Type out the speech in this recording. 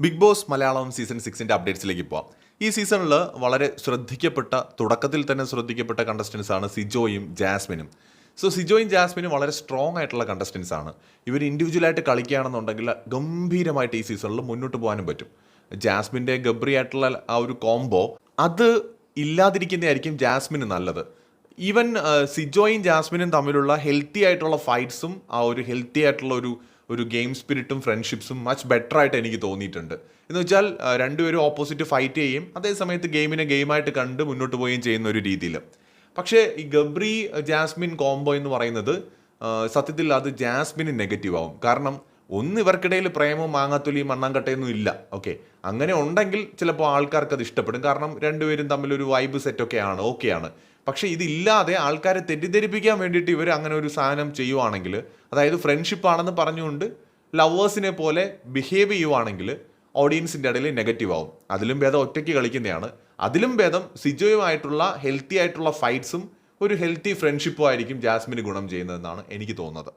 Big boss Malayalam season സിക്സിന്റെ അപ്ഡേറ്റ്സിലേക്ക് പോവാം. ഈ സീസണിൽ വളരെ ശ്രദ്ധിക്കപ്പെട്ട തുടക്കത്തിൽ തന്നെ ശ്രദ്ധിക്കപ്പെട്ട കണ്ടസ്റ്റൻസ് ആണ് സിജോയും ജാസ്മിനും. സോ സിജോയും ജാസ്മിനും വളരെ സ്ട്രോങ് ആയിട്ടുള്ള കണ്ടസ്റ്റൻസ് ആണ്. ഇവർ ഇൻഡിവിജ്വലായിട്ട് കളിക്കുകയാണെന്നുണ്ടെങ്കിൽ ഗംഭീരമായിട്ട് ഈ സീസണിൽ മുന്നോട്ട് പോകാനും പറ്റും. ജാസ്മിന്റെ ഗബ്രി ആയിട്ടുള്ള ആ ഒരു കോംബോ അത് ഇല്ലാതിരിക്കുന്നതായിരിക്കും ജാസ്മിന് നല്ലത്. ഈവൻ സിജോയും ജാസ്മിനും തമ്മിലുള്ള ഹെൽത്തി ആയിട്ടുള്ള ഫൈറ്റ്സും ആ ഒരു ഹെൽത്തി ആയിട്ടുള്ള ഒരു ഒരു ഗെയിം സ്പിരിറ്റും ഫ്രണ്ട്ഷിപ്സും മച്ച് ബെറ്റർ ആയിട്ട് എനിക്ക് തോന്നിയിട്ടുണ്ട്. എന്ന് വെച്ചാൽ രണ്ടുപേരും ഓപ്പോസിറ്റ് ഫൈറ്റ് ചെയ്യും. അതേ സമയത്ത് ഗെയിമിനെ ഗെയിമായിട്ട് കണ്ട് മുന്നോട്ട് പോവുകയും ചെയ്യുന്ന ഒരു രീതിയിൽ പക്ഷേ ഈ ഗബ്രി ജാസ്മിൻ കോംബോ എന്ന് പറയുന്നത് സത്യത്തിൽ അത് ജാസ്മിന് നെഗറ്റീവ് ആവും. കാരണം ഒന്ന് ഇവർക്കിടയിൽ പ്രേമവും മാങ്ങാത്തൊലിയും മണ്ണാങ്കട്ടയൊന്നും ഇല്ല. ഓക്കെ അങ്ങനെ ഉണ്ടെങ്കിൽ ചിലപ്പോൾ ആൾക്കാർക്ക് അത് ഇഷ്ടപ്പെടും. കാരണം രണ്ടുപേരും തമ്മിൽ ഒരു വൈബ് സെറ്റൊക്കെ ആണ് ഓക്കെയാണ് പക്ഷേ ഇതില്ലാതെ ആൾക്കാരെ തെറ്റിദ്ധരിപ്പിക്കാൻ വേണ്ടിയിട്ട് ഇവർ അങ്ങനെ ഒരു സാധനം ചെയ്യുവാണെങ്കിൽ അതായത് ഫ്രണ്ട്ഷിപ്പ് ആണെന്ന് പറഞ്ഞുകൊണ്ട് ലവേഴ്സിനെ പോലെ ബിഹേവ് ചെയ്യുവാണെങ്കിൽ ഓഡിയൻസിന്റെ ഇടയിൽ നെഗറ്റീവ് ആവും. അതിലും ഭേദം ഒറ്റയ്ക്ക് കളിക്കുന്നതാണ്. അതിലും ഭേദം സിജോയുമായിട്ടുള്ള ഹെൽത്തി ആയിട്ടുള്ള ഫൈറ്റ്സും ഒരു ഹെൽത്തി ഫ്രണ്ട്ഷിപ്പും ആയിരിക്കും ജാസ്മിന് ഗുണം ചെയ്യുന്നതെന്നാണ് എനിക്ക് തോന്നുന്നത്.